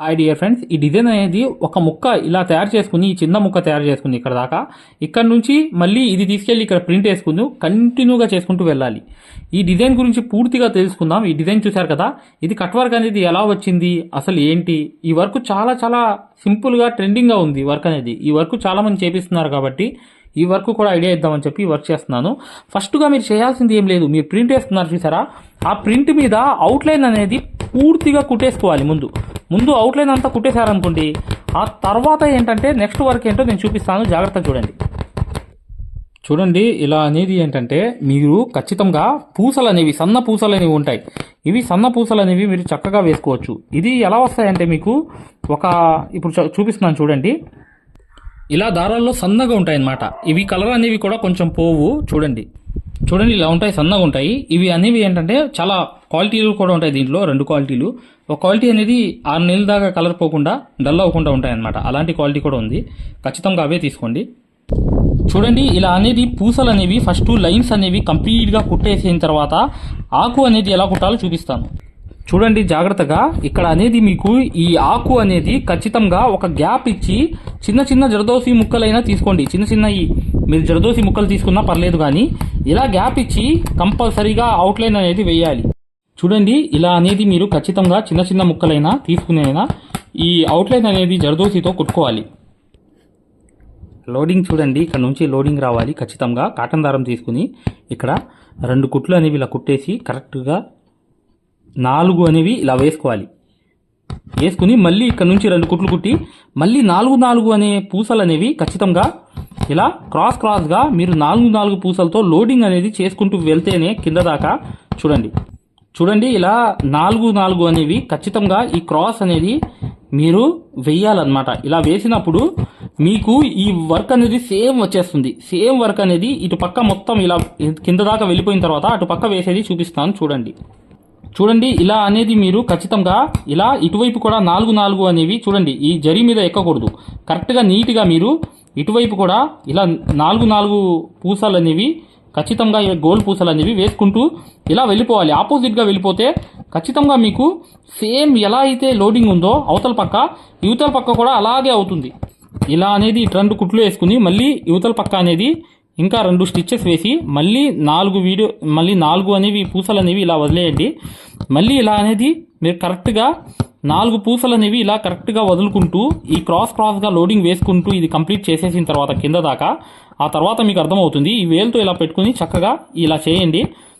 Hi dear friends ఈ design అనేది ఒక ముక్క ఇలా తయారు చేసుకుని ఈ చిన్న ముక్క తయారు చేసుకుని ఇక్కడ దాకా. ఇక్కడ నుంచి మళ్ళీ ఇది తీసుకెళ్ళి ఇక్కడ ప్రింట్ వేసుకుని కంటిన్యూగా చేసుకుంటూ వెళ్ళాలి. ఈ డిజైన్ గురించి పూర్తిగా తెలుసుకుందాం. ఈ డిజైన్ చూశారు కదా? ఇది కట్ వర్క్ అనేది ఎలా వచ్చింది? అసలు ఏంటి? ఈ వర్క్ చాలా చాలా సింపుల్గా ట్రెండింగ్గా ఉంది వర్క్ అనేది. ఈ వర్క్ చాలామంది చేపిస్తున్నారు కాబట్టి ఈ వర్క్ కూడా ఐడియా ఇద్దామని చెప్పి వర్క్ చేస్తున్నాను. ఫస్ట్గా మీరు చేయాల్సింది ఏం లేదు మీరు ప్రింట్ వేస్తున్నారు చూసారా? ఆ ప్రింట్ మీద అవుట్లైన్ అనేది పూర్తిగా కుట్టేసుకోవాలి ముందు. ముందు అవుట్లైన్ అంతా కుట్టేశారనుకోండి ఆ తర్వాత ఏంటంటే నెక్స్ట్ వర్క్ ఏంటో నేను చూపిస్తాను. జాగ్రత్తగా చూడండి. చూడండి ఇలా అనేది ఏంటంటే మీరు ఖచ్చితంగా పూసలు అనేవి సన్న పూసలు అనేవి ఉంటాయి. ఇవి సన్న పూసలు అనేవి మీరు చక్కగా వేసుకోవచ్చు. ఇది ఎలా వస్తాయంటే మీకు ఒక ఇప్పుడు చూ- చూపిస్తున్నాను చూడండి. ఇలా దారాల్లో సన్నగా ఉంటాయి అన్నమాట ఇవి కలర్ అనేవి కూడా కొంచెం పోవు. చూడండి. చూడండి ఇలా ఉంటాయి సన్నగా ఉంటాయి. ఇవి అనేవి ఏంటంటే చాలా క్వాలిటీలు కూడా ఉంటాయి దీంట్లో రెండు క్వాలిటీలు. ఒక క్వాలిటీ అనేది ఆరు నెలల దాకా కలర్ పోకుండా డల్ అవ్వకుండా ఉంటాయి అన్నమాట అలాంటి క్వాలిటీ కూడా ఉంది. ఖచ్చితంగా అవే తీసుకోండి. చూడండి ఇలా అనేది పూసలు అనేవి ఫస్ట్ లైన్స్ అనేవి కంప్లీట్గా కుట్టేసిన తర్వాత ఆకు అనేది ఎలా కుట్టాలో చూపిస్తాను. చూడండి జాగ్రత్తగా. ఇక్కడ అనేది మీకు ఈ ఆకు అనేది ఖచ్చితంగా ఒక గ్యాప్ ఇచ్చి చిన్న చిన్న జరదోసి ముక్కలైనా తీసుకోండి. చిన్న చిన్న ఈ మీరు జరదోసి ముక్కలు తీసుకున్నా పర్లేదు కానీ ఇలా గ్యాప్ ఇచ్చి కంపల్సరీగా అవుట్లైన్ అనేది వేయాలి. చూడండి ఇలా అనేది మీరు ఖచ్చితంగా చిన్న చిన్న ముక్కలైనా తీసుకునేనా ఈ అవుట్లైన్ అనేది జరదోసితో కుట్టుకోవాలి. లోడింగ్ చూడండి ఇక్కడ నుంచి లోడింగ్ రావాలి ఖచ్చితంగా. కాటన్ దారం తీసుకుని ఇక్కడ రెండు కుట్లు అనేవి ఇలా కుట్టేసి కరెక్ట్గా నాలుగు అనేవి ఇలా వేసుకోవాలి. వేసుకుని మళ్ళీ ఇక్కడ నుంచి రెండు కుట్లు కుట్టి మళ్ళీ నాలుగు నాలుగు అనే పూసలు అనేవి ఖచ్చితంగా ఇలా క్రాస్ క్రాస్గా మీరు నాలుగు నాలుగు పూసలతో లోడింగ్ అనేది చేసుకుంటూ వెళ్తేనే కింద దాకా చూడండి. చూడండి ఇలా నాలుగు నాలుగు అనేవి ఖచ్చితంగా ఈ క్రాస్ అనేది మీరు వెయ్యాలన్నమాట. ఇలా వేసినప్పుడు మీకు ఈ వర్క్ అనేది సేమ్ వచ్చేస్తుంది. సేమ్ వర్క్ అనేది ఇటు పక్క మొత్తం ఇలా కింద దాకా వెళ్ళిపోయిన తర్వాత అటు పక్క వేసేది చూపిస్తాను చూడండి. చూడండి ఇలా అనేది మీరు ఖచ్చితంగా ఇలా ఇటువైపు కూడా నాలుగు నాలుగు అనేవి చూడండి ఈ జరి మీద ఎక్కకూడదు. కరెక్ట్గా నీట్గా మీరు ఇటువైపు కూడా ఇలా నాలుగు నాలుగు పూసలు అనేవి ఖచ్చితంగా గోల్ పూసలు అనేవి వేసుకుంటూ ఇలా వెళ్ళిపోవాలి. ఆపోజిట్గా వెళ్ళిపోతే ఖచ్చితంగా మీకు సేమ్ ఎలా అయితే లోడింగ్ ఉందో అవతల పక్క యువతల పక్క కూడా అలాగే అవుతుంది. ఇలా అనేది ఇటు రెండు కుట్లు వేసుకుని మళ్ళీ యువతల పక్క అనేది ఇంకా రెండు స్టిచ్చెస్ వేసి మళ్ళీ నాలుగు వీడియో మళ్ళీ నాలుగు అనేవి పూసలు అనేవి ఇలా వదిలేయండి. మళ్ళీ ఇలా అనేది మీరు కరెక్ట్గా నాలుగు పూసలు అనేవి ఇలా కరెక్ట్గా వదులుకుంటూ ఈ క్రాస్ క్రాస్గా లోడింగ్ వేసుకుంటూ ఇది కంప్లీట్ చేసేసిన తర్వాత కింద దాకా ఆ తర్వాత మీకు అర్థమవుతుంది. ఈ వేలుతో ఇలా పెట్టుకుని చక్కగా ఇలా చేయండి.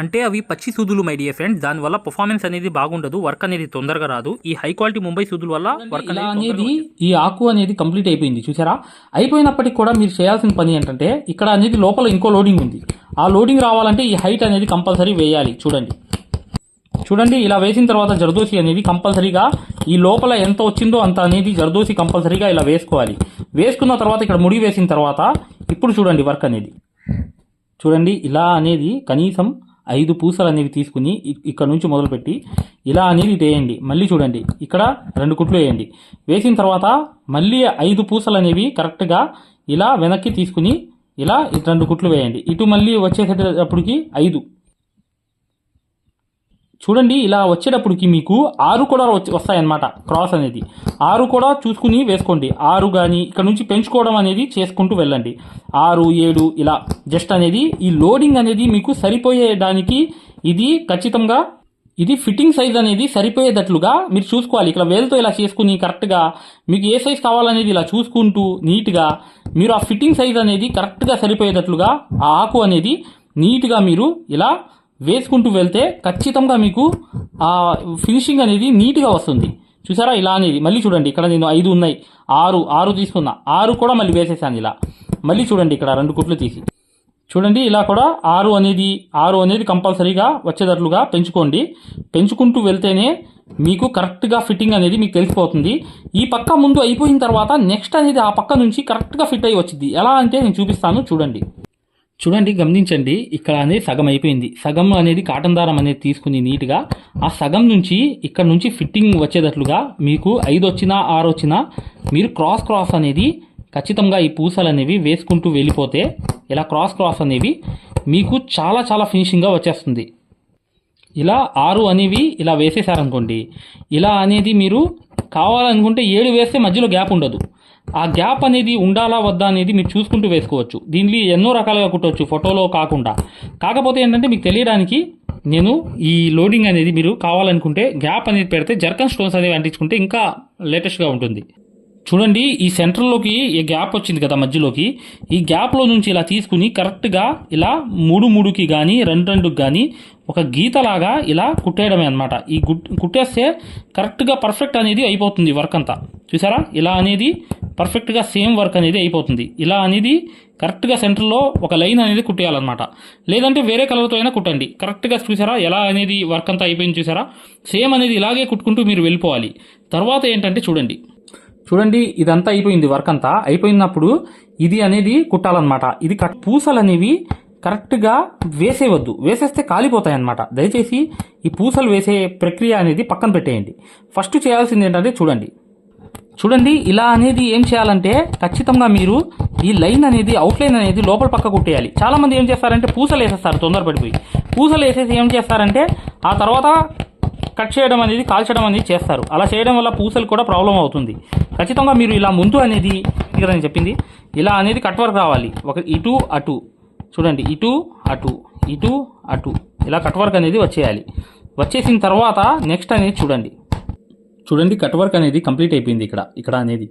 అంటే అవి పచ్చి సూదులు మై డియర్ ఫ్రెండ్స్ దానివల్ల పర్ఫార్మెన్స్ అనేది బాగుండదు వర్క్ అనేది తొందరగా రాదు. ఈ హై క్వాలిటీ ముంబై సూదుల వల్ల వర్క్ అనేది ఈ ఆకు అనేది కంప్లీట్ అయిపోయింది చూసారా? అయిపోయినప్పటికీ కూడా మీరు చేయాల్సిన పని ఏంటంటే ఇక్కడ అనేది లోపల ఇంకో లోడింగ్ ఉంది. ఆ లోడింగ్ రావాలంటే ఈ హైట్ అనేది కంపల్సరీ వేయాలి చూడండి. చూడండి ఇలా వేసిన తర్వాత జర్దోసి అనేది కంపల్సరీగా ఈ లోపల ఎంత వచ్చిందో అంత అనేది జర్దోసి కంపల్సరీగా ఇలా వేసుకోవాలి. వేసుకున్న తర్వాత ఇక్కడ ముడి వేసిన తర్వాత ఇప్పుడు చూడండి వర్క్ అనేది. చూడండి ఇలా అనేది కనీసం ఐదు పూసలు అనేవి తీసుకుని ఇక్కడ నుంచి మొదలుపెట్టి ఇలా అనేది వేయండి. మళ్ళీ చూడండి. ఇక్కడ రెండు కుట్లు వేయండి. వేసిన తర్వాత మళ్ళీ ఐదు పూసలు అనేవి కరెక్ట్గా ఇలా వెనక్కి తీసుకుని ఇలా ఇటు రెండు కుట్లు వేయండి. ఇటు మళ్ళీ వచ్చేసేటప్పటికి ఐదు. చూడండి ఇలా వచ్చేటప్పటికి మీకు ఆరు కూడా వచ్చి- వస్తాయన్నమాట క్రాస్ అనేది. ఆరు కూడా చూసుకుని వేసుకోండి. ఆరు కానీ ఇక్కడ నుంచి పెంచుకోవడం అనేది చేసుకుంటూ వెళ్ళండి. ఆరు ఏడు ఇలా జస్ట్ అనేది ఈ లోడింగ్ అనేది మీకు సరిపోయేదానికి ఇది ఖచ్చితంగా ఇది ఫిట్టింగ్ సైజ్ అనేది సరిపోయేటట్లుగా మీరు చూసుకోవాలి. ఇక్కడ వేలుతో ఇలా చేసుకుని కరెక్ట్గా మీకు ఏ సైజ్ కావాలనేది ఇలా చూసుకుంటూ నీట్గా మీరు ఆ ఫిట్టింగ్ సైజ్ అనేది కరెక్ట్గా సరిపోయేటట్లుగా ఆ ఆకు అనేది నీట్గా మీరు ఇలా వేసుకుంటూ వెళ్తే ఖచ్చితంగా మీకు ఆ ఫినిషింగ్ అనేది నీట్గా వస్తుంది. చూసారా? ఇలా అనేది. మళ్ళీ చూడండి. ఇక్కడ నేను ఐదు ఉన్నాయి. ఆరు ఆరు తీసుకున్నా. ఆరు కూడా మళ్ళీ వేసేసాను ఇలా. మళ్ళీ చూడండి ఇక్కడ రెండు కుట్లు తీసి. చూడండి ఇలా కూడా ఆరు అనేది ఆరు అనేది కంపల్సరీగా వచ్చేటట్లుగా పెంచుకోండి. పెంచుకుంటూ వెళ్తేనే మీకు కరెక్ట్గా ఫిట్టింగ్ అనేది మీకు తెలిసిపోతుంది. ఈ పక్క ముందు అయిపోయిన తర్వాత నెక్స్ట్ అనేది ఆ పక్క నుంచి కరెక్ట్గా ఫిట్ అయ్యి వచ్చింది. ఎలా అంటే నేను చూపిస్తాను. చూడండి. చూడండి గమనించండి ఇక్కడ అనేది సగం అయిపోయింది. సగం అనేది కాటన్ దారం అనేది తీసుకుని నీట్గా. ఆ సగం నుంచి ఇక్కడ నుంచి ఫిట్టింగ్ వచ్చేటట్లుగా మీకు ఐదు వచ్చినా ఆరు వచ్చినా మీరు క్రాస్ క్రాస్ అనేది ఖచ్చితంగా ఈ పూసలు అనేవి వేసుకుంటూ వెళ్ళిపోతే ఇలా క్రాస్ క్రాస్ అనేవి మీకు చాలా చాలా ఫినిషింగ్గా వచ్చేస్తుంది. ఇలా ఆరు అనేవి ఇలా వేసేసారనుకోండి ఇలా అనేది మీరు కావాలనుకుంటే ఏడు వేస్తే మధ్యలో గ్యాప్ ఉండదు. ఆ గ్యాప్ అనేది ఉండాలా వద్దా అనేది మీరు చూసుకుంటూ వేసుకోవచ్చు. దీనిలో ఎన్నో రకాలుగా కుట్టవచ్చు ఫోటోలో కాకుండా. కాకపోతే ఏంటంటే మీకు తెలియడానికి నేను ఈ లోడింగ్ అనేది మీరు కావాలనుకుంటే గ్యాప్ అనేది పెడితే జర్కన్ స్టోన్స్ అనేవి అంటించుకుంటే ఇంకా లేటెస్ట్గా ఉంటుంది. చూడండి ఈ సెంటర్లోకి ఈ గ్యాప్ వచ్చింది కదా మధ్యలోకి. ఈ గ్యాప్లో నుంచి ఇలా తీసుకుని కరెక్ట్గా ఇలా మూడు మూడుకి కానీ రెండు రెండుకి కానీ ఒక గీతలాగా ఇలా కుట్టేయడమే అనమాట ఈ కుట్టేస్తే కరెక్ట్గా పర్ఫెక్ట్ అనేది అయిపోతుంది వర్క్ అంతా. చూసారా? ఇలా అనేది పర్ఫెక్ట్గా సేమ్ వర్క్ అనేది అయిపోతుంది. ఇలా అనేది కరెక్ట్గా సెంటర్లో ఒక లైన్ అనేది కుట్టేయాలన్నమాట. లేదంటే వేరే కలర్తో అయినా కుట్టండి. కరెక్ట్గా చూసారా? ఎలా అనేది వర్క్ అంతా అయిపోయింది చూసారా? సేమ్ అనేది ఇలాగే కుట్టుకుంటూ మీరు వెళ్ళిపోవాలి. తర్వాత ఏంటంటే చూడండి. చూడండి ఇదంతా అయిపోయింది వర్క్ అంతా. అయిపోయినప్పుడు ఇది అనేది కుట్టాలన్నమాట. ఇది కట్ పూసలు అనేవి కరెక్ట్గా వేసేయవద్దు. వేసేస్తే కాలిపోతాయి అన్నమాట దయచేసి ఈ పూసలు వేసే ప్రక్రియ అనేది పక్కన పెట్టేయండి. ఫస్ట్ చేయాల్సింది ఏంటంటే చూడండి. చూడండి ఇలా అనేది ఏం చేయాలంటే ఖచ్చితంగా మీరు ఈ లైన్ అనేది అవుట్లైన్ అనేది లోపల పక్క కుట్టేయాలి. చాలామంది ఏం చేస్తారంటే పూసలు వేసేస్తారు తొందరపడిపోయి. పూసలు వేసేసి ఏం చేస్తారంటే ఆ తర్వాత కట్ చేయడం అనేది కాల్చడం అనేది చేస్తారు. అలా చేయడం వల్ల పూసలు కూడా ప్రాబ్లం అవుతుంది. ఖచ్చితంగా మీరు ఇలా ముందు అనేది ఇక్కడ నేను చెప్పింది ఇలా అనేది కట్ వర్క్ రావాలి. ఒక ఇటు అటు. చూడండి ఇటు అటు. ఇటు అటు. ఇలా కట్ వర్క్ అనేది వచ్చేయాలి. వచ్చేసిన తర్వాత నెక్స్ట్ అనేది చూడండి. చూడండి కట్ వర్క్ అనేది కంప్లీట్ అయిపోయింది ఇక్కడ. ఇక్కడ అనేది.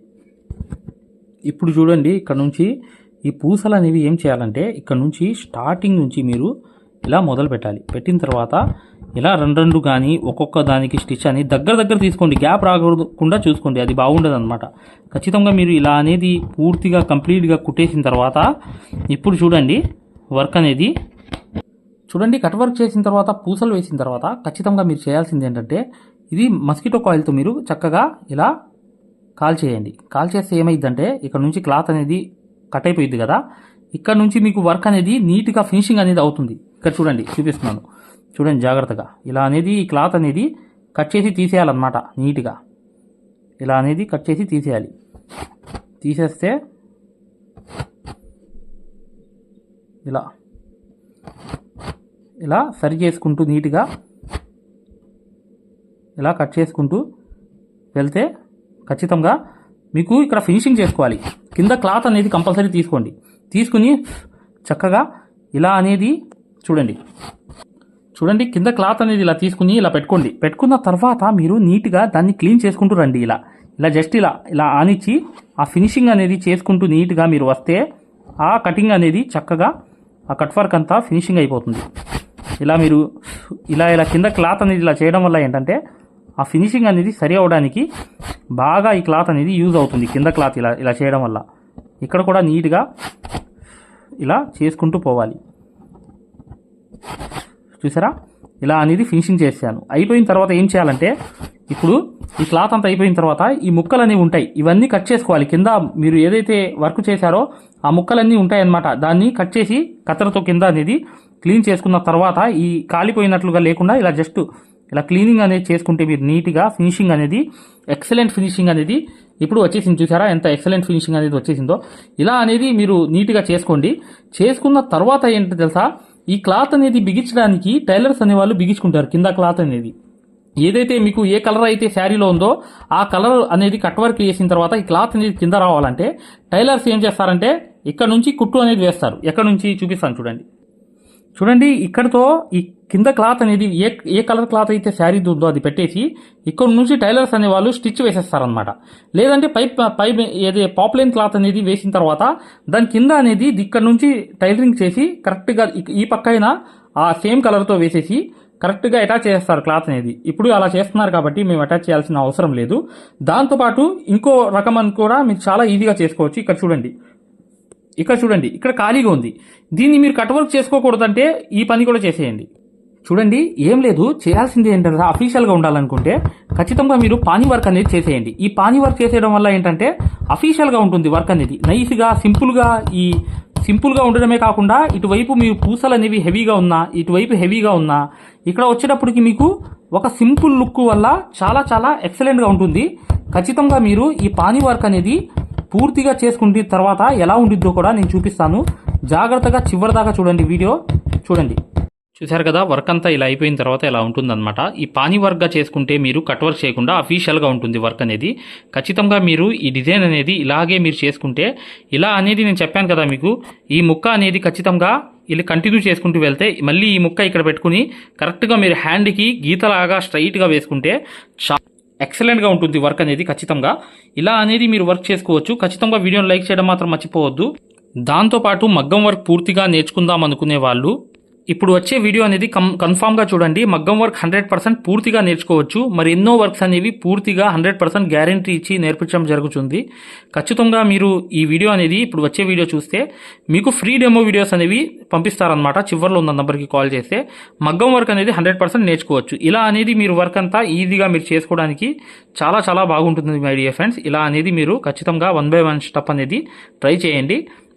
ఇప్పుడు చూడండి ఇక్కడ నుంచి ఈ పూసలు అనేవి ఏం చేయాలంటే ఇక్కడ నుంచి స్టార్టింగ్ నుంచి మీరు ఇలా మొదలు పెట్టాలి పెట్టిన తర్వాత ఇలా రెండు రెండు కానీ ఒక్కొక్క దానికి స్టిచ్ అని దగ్గర దగ్గర తీసుకోండి. గ్యాప్ రాకుండా చూసుకోండి. అది బాగుండదు అనమాట ఖచ్చితంగా మీరు ఇలా అనేది పూర్తిగా కంప్లీట్గా కుట్టేసిన తర్వాత ఇప్పుడు చూడండి వర్క్ అనేది చూడండి కట్ వర్క్ చేసిన తర్వాత పూసలు వేసిన తర్వాత ఖచ్చితంగా మీరు చేయాల్సింది ఏంటంటే ఇది మస్కిటో కాయిల్తో మీరు చక్కగా ఇలా కాల్ చేయండి. కాల్ చేస్తే ఏమైందంటే ఇక్కడ నుంచి క్లాత్ అనేది కట్ అయిపోయింది కదా. ఇక్కడ నుంచి మీకు వర్క్ అనేది నీట్గా ఫినిషింగ్ అనేది అవుతుంది. ఇక్కడ చూడండి చూపిస్తున్నాను. చూడండి జాగ్రత్తగా. ఇలా అనేది ఈ క్లాత్ అనేది కట్ చేసి తీసేయాలన్నమాట నీట్గా. ఇలా అనేది కట్ చేసి తీసేయాలి. తీసేస్తే ఇలా ఇలా సరి చేసుకుంటూ నీట్గా ఇలా కట్ చేసుకుంటూ వెళ్తే ఖచ్చితంగా మీకు ఇక్కడ ఫినిషింగ్ చేసుకోవాలి. కింద క్లాత్ అనేది కంపల్సరీ తీసుకోండి. తీసుకుని చక్కగా ఇలా అనేది చూడండి. చూడండి కింద క్లాత్ అనేది ఇలా తీసుకుని ఇలా పెట్టుకోండి. పెట్టుకున్న తర్వాత మీరు నీట్గా దాన్ని క్లీన్ చేసుకుంటూ రండి ఇలా. ఇలా జస్ట్ ఇలా ఇలా ఆనిచ్చి ఆ ఫినిషింగ్ అనేది చేసుకుంటూ నీట్గా మీరు వస్తే ఆ కటింగ్ అనేది చక్కగా ఆ కట్ వర్క్ అంతా ఫినిషింగ్ అయిపోతుంది. ఇలా మీరు ఇలా ఇలా కింద క్లాత్ అనేది ఇలా చేయడం వల్ల ఏంటంటే ఆ ఫినిషింగ్ అనేది సరి అవడానికి బాగా ఈ క్లాత్ అనేది యూజ్ అవుతుంది కింద క్లాత్ ఇలా ఇలా చేయడం వల్ల. ఇక్కడ కూడా నీట్గా ఇలా చేసుకుంటూ పోవాలి. చూసారా? ఇలా అనేది ఫినిషింగ్ చేశాను. అయిపోయిన తర్వాత ఏం చేయాలంటే ఇప్పుడు ఈ క్లాత్ అంతా అయిపోయిన తర్వాత ఈ ముక్కలు అనేవి ఉంటాయి. ఇవన్నీ కట్ చేసుకోవాలి. కింద మీరు ఏదైతే వర్క్ చేశారో ఆ ముక్కలన్నీ ఉంటాయి అన్నమాట దాన్ని కట్ చేసి కత్తెరతో కింద అనేది క్లీన్ చేసుకున్న తర్వాత ఈ కాలిపోయినట్లుగా లేకుండా ఇలా జస్ట్ ఇలా క్లీనింగ్ అనేది చేసుకుంటే మీరు నీట్గా ఫినిషింగ్ అనేది ఎక్సలెంట్ ఫినిషింగ్ అనేది ఇప్పుడు వచ్చేసింది. చూసారా? ఎంత ఎక్సలెంట్ ఫినిషింగ్ అనేది వచ్చేసిందో. ఇలా అనేది మీరు నీట్గా చేసుకోండి. చేసుకున్న తర్వాత ఏంటో తెలుసా? ఈ క్లాత్ అనేది బిగించడానికి టైలర్స్ అనేవాళ్ళు బిగించుకుంటారు కింద క్లాత్ అనేది. ఏదైతే మీకు ఏ కలర్ అయితే శారీలో ఉందో ఆ కలర్ అనేది కట్ వర్క్ చేసిన తర్వాత ఈ క్లాత్ అనేది కింద రావాలంటే టైలర్స్ ఏం చేస్తారంటే ఇక్కడ నుంచి కుట్టు అనేది వేస్తారు. ఎక్కడ నుంచి చూపిస్తాను చూడండి. చూడండి ఇక్కడతో ఈ కింద క్లాత్ అనేది ఏ ఏ కలర్ క్లాత్ అయితే శారీ ఉందో అది పెట్టేసి ఇక్కడ నుంచి టైలర్స్ అనే వాళ్ళు స్టిచ్ వేసేస్తారనమాట లేదంటే పైప్ పై ఏది పాప్లైన్ క్లాత్ అనేది వేసిన తర్వాత దాని కింద అనేది ఇక్కడ నుంచి టైలరింగ్ చేసి కరెక్ట్గా ఈ పక్క అయినా ఆ సేమ్ కలర్తో వేసేసి కరెక్ట్గా అటాచ్ చేస్తారు క్లాత్ అనేది. ఇప్పుడు అలా చేస్తున్నారు కాబట్టి మేము అటాచ్ చేయాల్సిన అవసరం లేదు. దాంతోపాటు ఇంకో రకం అని కూడా మీరు చాలా ఈజీగా చేసుకోవచ్చు. ఇక్కడ చూడండి. ఇక్కడ చూడండి ఇక్కడ ఖాళీగా ఉంది. దీన్ని మీరు కట్ వర్క్ చేసుకోకూడదంటే ఈ పని కూడా చేసేయండి. చూడండి ఏం లేదు చేయాల్సింది ఏంటంటే అఫీషియల్గా ఉండాలనుకుంటే ఖచ్చితంగా మీరు పానీ వర్క్ అనేది చేసేయండి. ఈ పానీ వర్క్ చేసేయడం వల్ల ఏంటంటే అఫీషియల్గా ఉంటుంది వర్క్ అనేది. నైస్గా సింపుల్గా ఈ సింపుల్గా ఉండడమే కాకుండా ఇటువైపు మీ పూసలు అనేవి హెవీగా ఉన్నా ఇటువైపు హెవీగా ఉన్నా ఇక్కడ వచ్చేటప్పటికి మీకు ఒక సింపుల్ లుక్ వల్ల చాలా చాలా ఎక్సలెంట్గా ఉంటుంది. ఖచ్చితంగా మీరు ఈ పానీ వర్క్ అనేది పూర్తిగా చేసుకుంటే తర్వాత ఎలా ఉండిద్దో కూడా నేను చూపిస్తాను. జాగ్రత్తగా చివరిదాకా చూడండి వీడియో. చూడండి. చూశారు కదా వర్క్ అంతా ఇలా అయిపోయిన తర్వాత ఇలా ఉంటుందన్నమాట. ఈ పానీ వర్క్గా చేసుకుంటే మీరు కట్ వర్క్ చేయకుండా అఫీషియల్గా ఉంటుంది వర్క్ అనేది. ఖచ్చితంగా మీరు ఈ డిజైన్ అనేది ఇలాగే మీరు చేసుకుంటే ఇలా అనేది నేను చెప్పాను కదా మీకు ఈ ముక్క అనేది ఖచ్చితంగా ఇలా కంటిన్యూ చేసుకుంటూ వెళ్తే మళ్ళీ ఈ ముక్క ఇక్కడ పెట్టుకుని కరెక్ట్గా మీరు హ్యాండ్కి గీతలాగా స్ట్రైట్గా వేసుకుంటే చాలా ఎక్సలెంట్గా ఉంటుంది వర్క్ అనేది ఖచ్చితంగా. ఇలా అనేది మీరు వర్క్ చేసుకోవచ్చు. ఖచ్చితంగా వీడియోని లైక్ చేయడం మాత్రం మర్చిపోవద్దు. దాంతోపాటు మగ్గం వర్క్ పూర్తిగా నేర్చుకుందాం అనుకునే వాళ్ళు ఇప్పుడు వచ్చే వీడియో అనేది కం కన్ఫామ్గా చూడండి. మగ్గం వర్క్ హండ్రెడ్ పర్సెంట్ పూర్తిగా నేర్చుకోవచ్చు. మరి ఎన్నో వర్క్స్ అనేవి పూర్తిగా హండ్రెడ్ పర్సెంట్ గ్యారంటీ ఇచ్చి నేర్పించడం జరుగుతుంది. ఖచ్చితంగా మీరు ఈ వీడియో అనేది ఇప్పుడు వచ్చే వీడియో చూస్తే మీకు ఫ్రీ డెమో వీడియోస్ అనేవి పంపిస్తారనమాట చివరిలో ఉన్న నెంబర్కి కాల్ చేస్తే మగ్గం వర్క్ అనేది హండ్రెడ్ పర్సెంట్ నేర్చుకోవచ్చు. ఇలా అనేది మీరు వర్క్ అంతా ఈజీగా మీరు చేసుకోవడానికి చాలా చాలా బాగుంటుంది మై డియర్ ఫ్రెండ్స్ ఇలా అనేది మీరు ఖచ్చితంగా వన్ బై వన్ స్టెప్ అనేది ట్రై చేయండి.